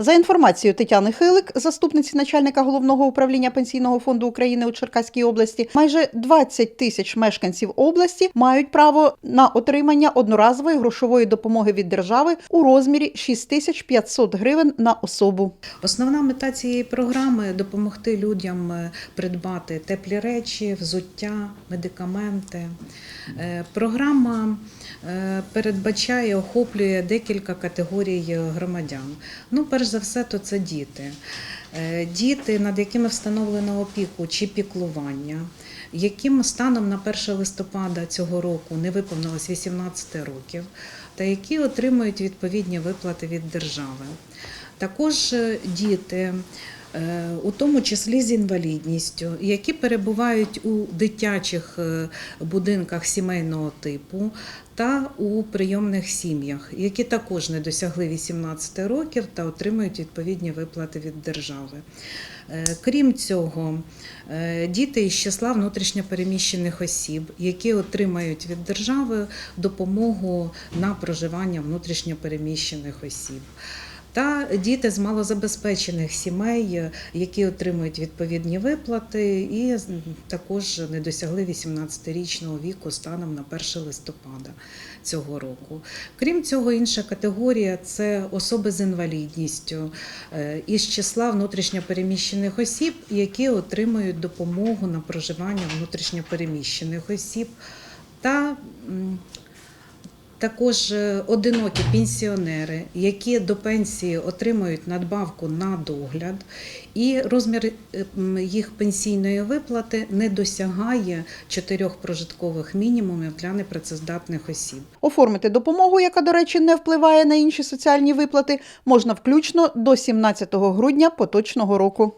За інформацією Тетяни Хилик, заступниці начальника головного управління пенсійного фонду України у Черкаській області, майже 20 тисяч мешканців області мають право на отримання одноразової грошової допомоги від держави у розмірі 6500 гривень на особу. Основна мета цієї програми допомогти людям е, придбати теплі речі, взуття, медикаменти. Е, Програма е, передбачає, охоплює декілька категорій громадян. Ну, перш за все, то це діти. Е, Діти, над якими встановлено опіку чи піклування, яким станом на 1 листопада цього року не виповнилось 18 років, та які отримують відповідні виплати від держави. Також е, діти, у тому числі з інвалідністю, які перебувають у дитячих е, будинках сімейного типу та у прийомних сім'ях, які також не досягли 18 років та отримують відповідні виплати від держави. Е, Крім цього, е, діти із числа внутрішньопереміщених осіб, які отримають від держави допомогу на проживання внутрішньопереміщених осіб. Та діти з малозабезпечених сімей, е, які отримують відповідні виплати, і також не досягли 18-річного віку станом на 1 листопада цього року. Крім цього, інша категорія це особи з інвалідністю е, із числа внутрішньопереміщених осіб, які отримують допомогу на проживання внутрішньопереміщених осіб. Та також е, одинокі пенсіонери, які до пенсії отримують надбавку на догляд, і розмір е, їх пенсійної виплати не досягає чотирьох прожиткових мінімумів для непрацездатних осіб. Оформити допомогу, яка, до речі, не впливає на інші соціальні виплати, можна включно до 17 грудня поточного року.